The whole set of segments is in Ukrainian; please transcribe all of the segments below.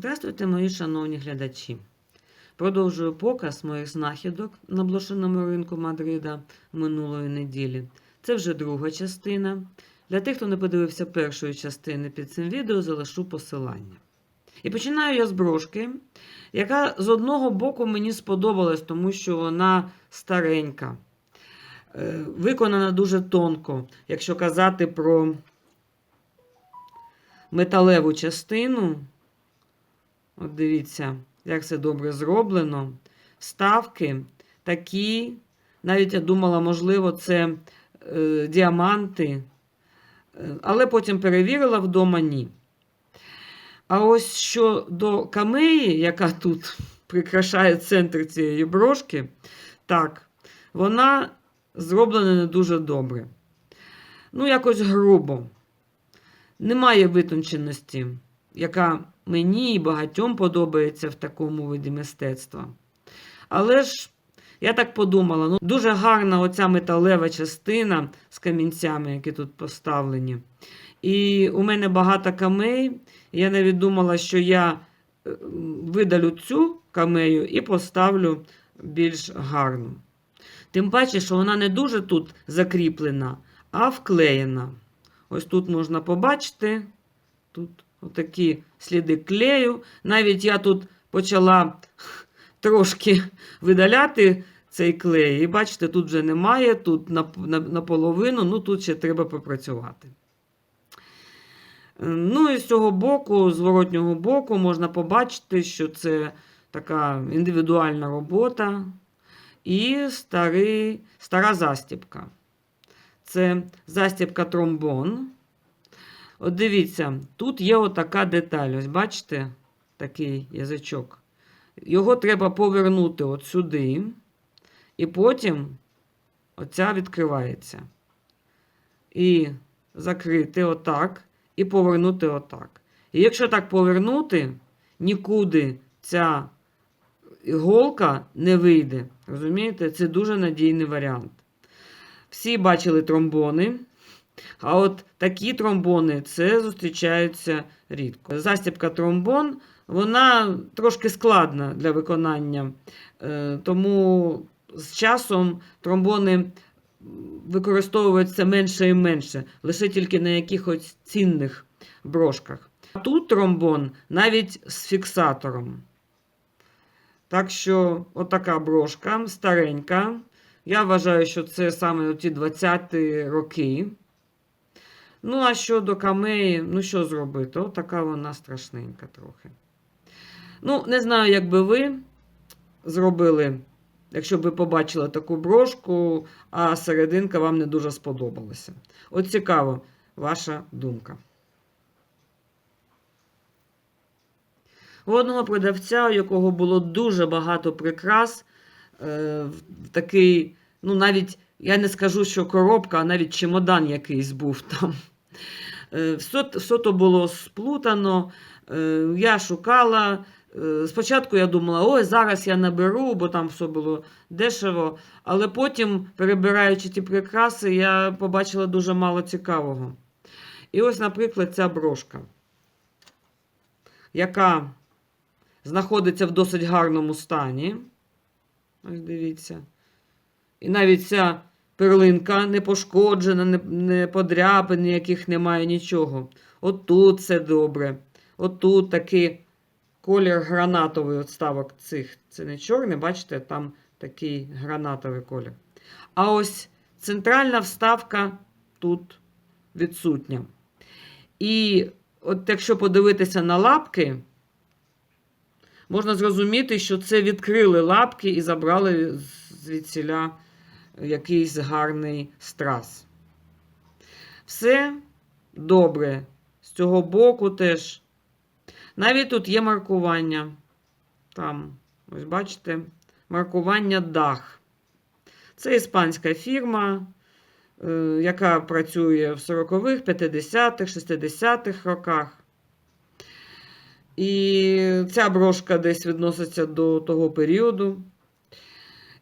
Здравствуйте, мої шановні глядачі. Продовжую показ моїх знахідок на блошиному ринку Мадрида минулої неділі. Це вже друга частина. Для тих, хто не подивився першої частини під цим відео, залишу посилання. І починаю я з брошки, яка з одного боку мені сподобалась, тому що вона старенька, Е, виконана дуже тонко, якщо казати про металеву частину. От дивіться, як все добре зроблено. Ставки такі, навіть я думала, можливо, це е, діаманти, Е, але потім перевірила вдома ні. А ось щодо камеї, яка тут прикрашає центр цієї брошки, так, вона зроблена не дуже добре. Ну, якось грубо. Немає витонченості, яка мені і багатьом подобається в такому виді мистецтва. Але ж я так подумала: ну, дуже гарна оця металева частина з камінцями, які тут поставлені. І у мене багато камей. Я навіть думала, що я е, видалю цю камею і поставлю більш гарну. Тим паче, що вона не дуже тут закріплена, а вклеєна. Ось тут можна побачити. Тут отакі сліди клею. Навіть я тут почала трошки видаляти цей клей. І бачите, тут вже немає, тут наполовину, ну тут ще треба попрацювати. Ну і з цього боку, зворотнього боку, можна побачити, що це така індивідуальна робота і старий, стара застібка. Це застібка тромбон. От дивіться, тут є отака деталь. Ось бачите, такий язичок. Його треба повернути от сюди, і потім оця відкривається. І закрити отак, і повернути отак. І якщо так повернути, нікуди ця іголка не вийде. Розумієте? Це дуже надійний варіант. Всі бачили тромбони. А от такі тромбони це зустрічаються рідко. Застібка тромбон, вона трошки складна для виконання, е, тому з часом тромбони використовуються менше і менше, лише тільки на якихось цінних брошках. А тут тромбон навіть з фіксатором. Так що, отака брошка старенька. Я вважаю, що це саме ті 20-ті роки. Ну, а щодо камеї, ну що зробити? Отака вона страшненька трохи. Ну, не знаю, як би ви зробили, якщо б ви побачили таку брошку, а серединка вам не дуже сподобалася. От цікаво, ваша думка. У одного продавця, у якого було дуже багато прикрас, е, такий, ну, навіть, я не скажу, що коробка, а навіть чемодан якийсь був там. Е, все, то було сплутано. Е, я шукала. Е, спочатку я думала, ой, зараз я наберу, бо там все було дешево. Але потім, перебираючи ті прикраси, я побачила дуже мало цікавого. І ось, наприклад, ця брошка, яка знаходиться в досить гарному стані. Ось дивіться. І навіть ця перлинка не пошкоджена, не, не подряпин, ніяких немає нічого. Отут все добре. Отут такий колір гранатовий от ставок цих. Це не чорний, бачите, там такий гранатовий колір. А ось центральна вставка тут відсутня. І от якщо подивитися на лапки, можна зрозуміти, що це відкрили лапки і забрали звідсіля якийсь гарний страс. Все добре. З цього боку теж. Навіть тут є маркування. Там, ось бачите, маркування дах. Це іспанська фірма, е, яка працює в 40-х, 50-х, 60-х роках. І ця брошка десь відноситься до того періоду.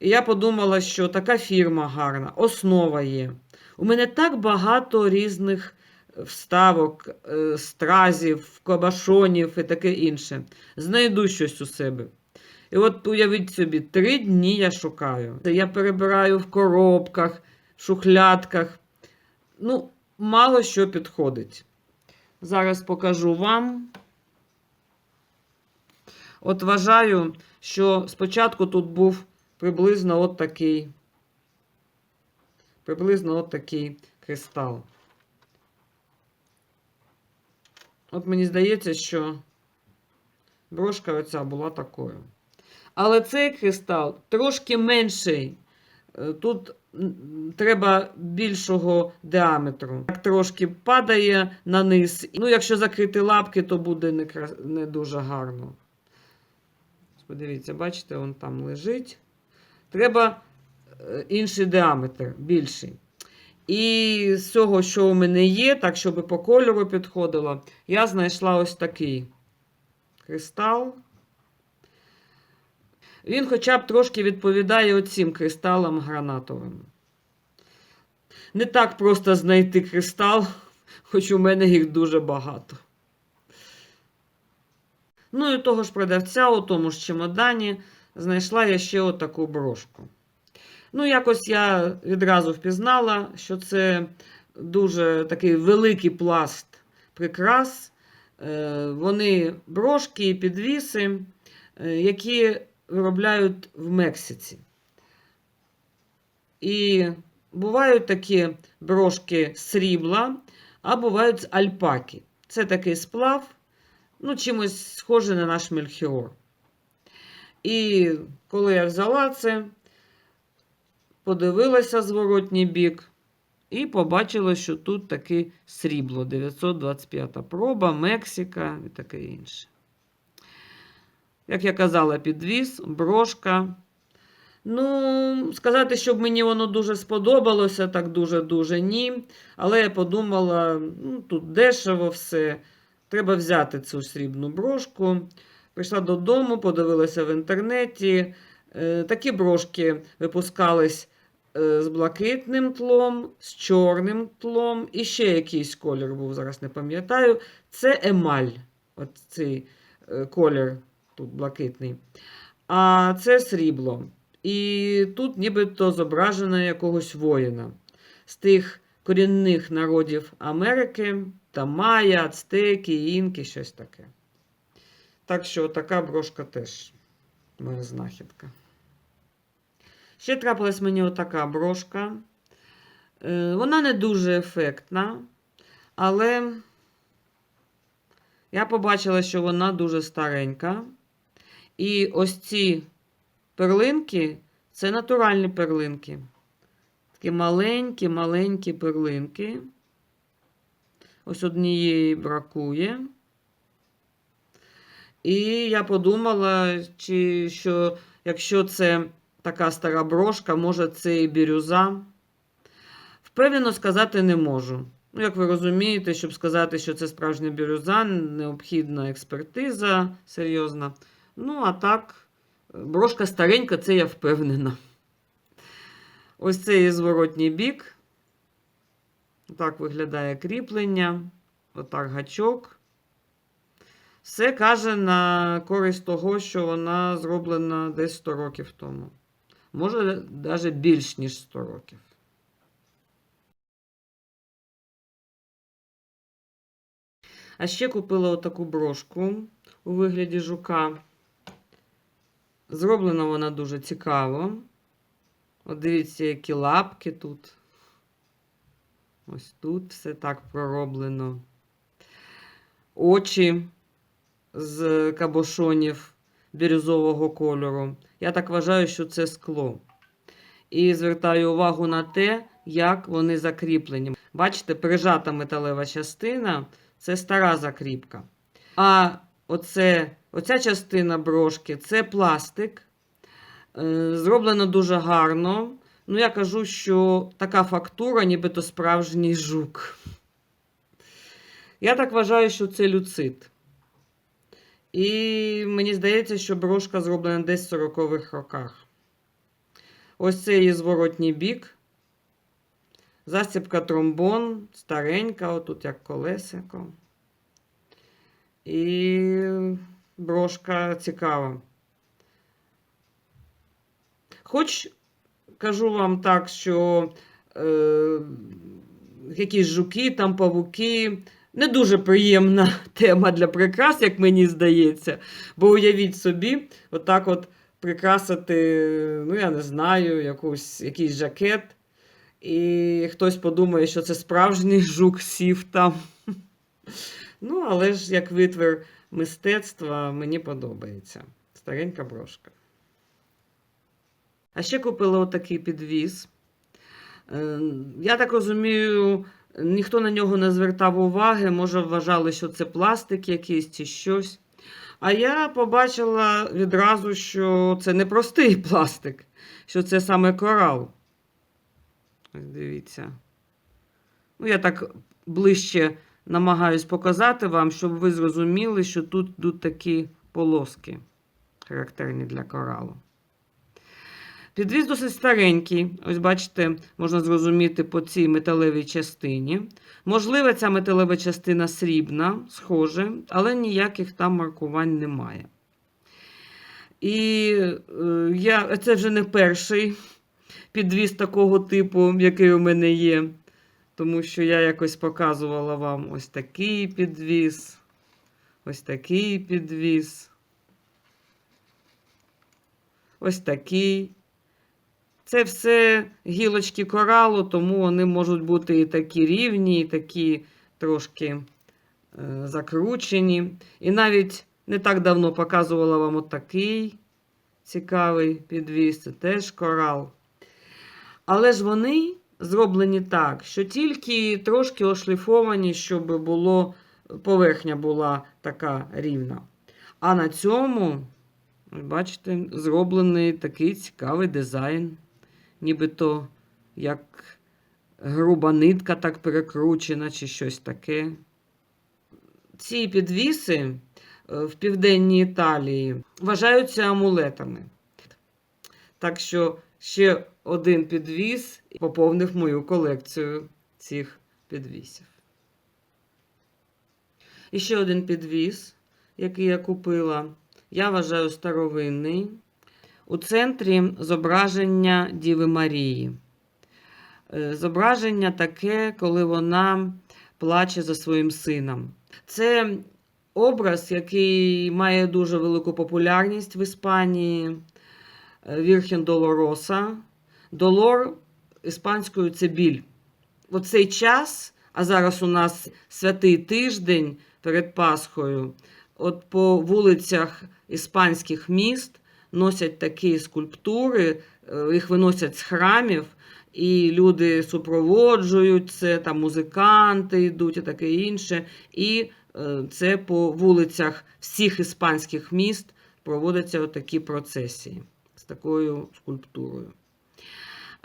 І я подумала, що така фірма гарна, основа є. У мене так багато різних вставок, е, стразів, кабашонів і таке інше. Знайду щось у себе. І от уявіть собі, три дні я шукаю. Я перебираю в коробках, шухлядках. Ну, мало що підходить. Зараз покажу вам. От вважаю, що спочатку тут був приблизно от такий, приблизно от такий кристал. От мені здається, що брошка оця була такою. Але цей кристал трошки менший. Е, Тут треба більшого діаметру. Так трошки падає на низ. Ну, якщо закрити лапки, то буде не, кра- не дуже гарно. Подивіться, бачите, він там лежить. Треба е, інший діаметр, більший. І з цього, що у мене є, так, щоб по кольору підходило, я знайшла ось такий кристал. Він хоча б трошки відповідає оцім кристалам гранатовим. Не так просто знайти кристал, хоч у мене їх дуже багато. Ну і того ж продавця у тому ж чемодані знайшла я ще отаку брошку. Ну, якось я відразу впізнала, що це дуже такий великий пласт прикрас. Е, Вони брошки і підвіси, е, які виробляють в Мексиці. І бувають такі брошки з срібла, а бувають з альпаки. Це такий сплав, ну, чимось схожий на наш мельхіор. І коли я взяла це, подивилася зворотній бік і побачила, що тут таке срібло 925 проба, Мексика і таке інше. Як я казала, підвіз, брошка. Ну, сказати, щоб мені воно дуже сподобалося, так дуже-дуже ні. Але я подумала, ну, тут дешево все. Треба взяти цю срібну брошку. Прийшла додому, подивилася в інтернеті. Е, Такі брошки випускались е, з блакитним тлом, з чорним тлом, і ще якийсь колір був, зараз не пам'ятаю. Це емаль. От цей е, колір тут блакитний. А це срібло. І тут нібито зображено якогось воїна з тих корінних народів Америки, там майя, ацтеки, інки, щось таке. Так що така брошка теж моя знахідка. Ще трапилась мені отака брошка. Е, Вона не дуже ефектна, але я побачила, що вона дуже старенька. І ось ці перлинки це натуральні перлинки. Такі маленькі, маленькі перлинки. Ось однієї бракує. І я подумала, чи що якщо це така стара брошка, може це і бірюза. Впевнено сказати не можу. Ну, як ви розумієте, щоб сказати, що це справжня бірюза, необхідна експертиза серйозна. Ну, а так, брошка старенька, це я впевнена. Ось це є зворотній бік. Так виглядає кріплення. Отак гачок. Все каже на користь того, що вона зроблена десь 100 років тому. Може, навіть більш, ніж 100 років. А ще купила отаку брошку у вигляді жука. Зроблена вона дуже цікаво. От дивіться, які лапки тут. Ось тут все так пророблено. Очі з кабошонів бірюзового кольору. Я так вважаю, що це скло. І звертаю увагу на те, як вони закріплені. Бачите, прижата металева частина це стара закріпка. А оце, оця частина брошки це пластик. Е, Зроблено дуже гарно. Ну, я кажу, що така фактура, нібито справжній жук. Я так вважаю, що це люцит. І мені здається, що брошка зроблена десь в 40-х роках. Ось це її зворотній бік. Застібка тромбон, старенька, отут як колесико. І брошка цікава. Хоч кажу вам так, що е, якісь жуки, там павуки. Не дуже приємна тема для прикрас, як мені здається. Бо уявіть собі, отак от прикрасити, ну я не знаю, якусь, якийсь жакет. І хтось подумає, що це справжній жук сів там. Ну, але ж як витвір мистецтва мені подобається. Старенька брошка. А ще купила отакий підвіз. Е, Я так розумію, ніхто на нього не звертав уваги, може вважали, що це пластик якийсь чи щось. А я побачила відразу, що це не простий пластик, що це саме корал. Ось дивіться. Ну, я так ближче намагаюсь показати вам, щоб ви зрозуміли, що тут йдуть такі полоски, характерні для коралу. Підвіз досить старенький. Ось бачите, можна зрозуміти по цій металевій частині. Можливо, ця металева частина срібна, схоже, але ніяких там маркувань немає. І е, я, це вже не перший підвіз такого типу, який у мене є. Тому що я якось показувала вам ось такий підвіз, ось такий підвіз. Ось такий. Це все гілочки коралу, тому вони можуть бути і такі рівні, і такі трошки е, закручені. І навіть не так давно показувала вам отакий цікавий підвіз. Це теж корал. Але ж вони зроблені так, що тільки трошки ошліфовані, щоб було, поверхня була така рівна. А на цьому, бачите, зроблений такий цікавий дизайн нібито як груба нитка так перекручена, чи щось таке. Ці підвіси е, в південній Італії вважаються амулетами. Так що ще один підвіс поповнив мою колекцію цих підвісів. І ще один підвіс, який я купила, я вважаю старовинний. У центрі зображення Діви Марії. Е, Зображення таке, коли вона плаче за своїм сином. Це образ, який має дуже велику популярність в Іспанії. Е, Вірхін Долороса. Долор іспанською це біль. У цей час, а зараз у нас святий тиждень перед Пасхою, от по вулицях іспанських міст носять такі скульптури, е, їх виносять з храмів, і люди супроводжують це, там музиканти йдуть і таке інше. І е, це по вулицях всіх іспанських міст проводяться такі процесії з такою скульптурою.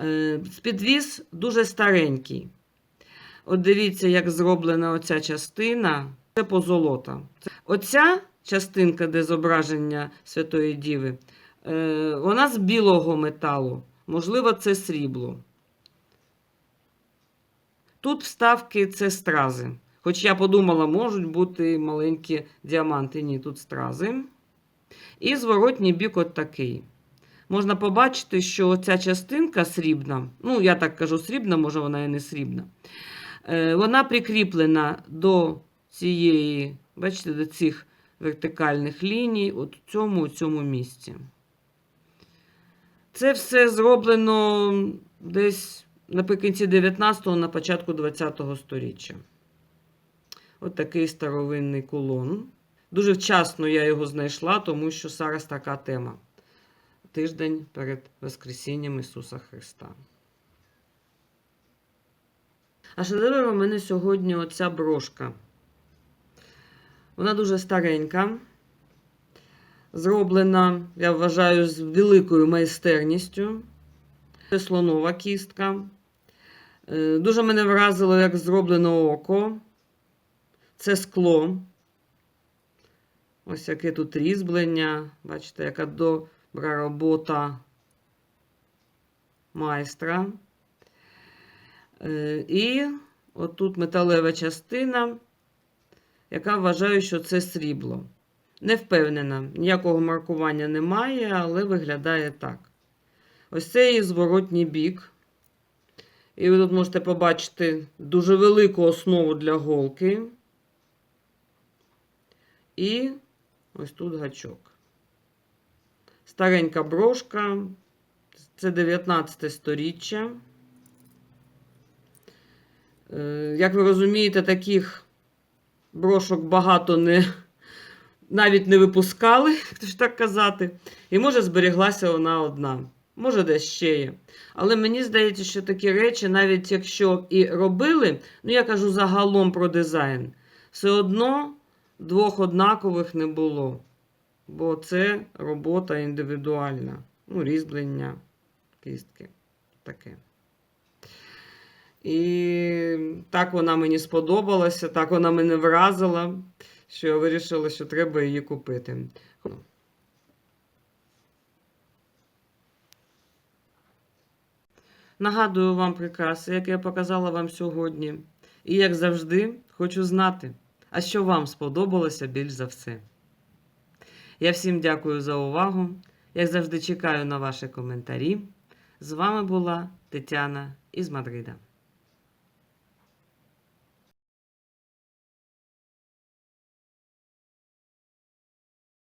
Е, Підвіз дуже старенький. От дивіться, як зроблена оця частина. Це позолота. Оця частинка, де зображення Святої Діви, е, вона з білого металу. Можливо, це срібло. Тут вставки це стрази. Хоч я подумала, можуть бути маленькі діаманти. Ні, тут стрази. І зворотній бік от такий. Можна побачити, що ця частинка срібна, ну, я так кажу, срібна, може, вона і не срібна. Е, Вона прикріплена до цієї, бачите, до цих вертикальних ліній, от у цьому, у цьому місці. Це все зроблено десь наприкінці 19-го, на початку 20-го сторіччя. От такий старовинний кулон. Дуже вчасно я його знайшла, тому що зараз така тема. Тиждень перед Воскресінням Ісуса Христа. А шедевр у мене сьогодні оця брошка. Вона дуже старенька. Зроблена, я вважаю, з великою майстерністю. Це слонова кістка. Е, Дуже мене вразило, як зроблено око. Це скло. Ось яке тут різьблення. Бачите, яка добра робота майстра. Е, І отут металева частина, яка вважаю, що це срібло. Не впевнена, ніякого маркування немає, але виглядає так. Ось це її зворотній бік. І ви тут можете побачити дуже велику основу для голки. І ось тут гачок. Старенька брошка. Це 19 сторіччя. Е, Як ви розумієте, таких брошок багато не, навіть не випускали, як ж так казати. І може зберіглася вона одна. Може, десь ще є. Але мені здається, що такі речі, навіть якщо і робили, ну я кажу загалом про дизайн, все одно двох однакових не було. Бо це робота індивідуальна. Ну, різьблення, кістки. Таке. І так вона мені сподобалася, так вона мене вразила, що я вирішила, що треба її купити. Нагадую вам прикраси, як я показала вам сьогодні. І, як завжди, хочу знати, а що вам сподобалося більш за все. Я всім дякую за увагу. Як завжди, чекаю на ваші коментарі. З вами була Тетяна із Мадрида.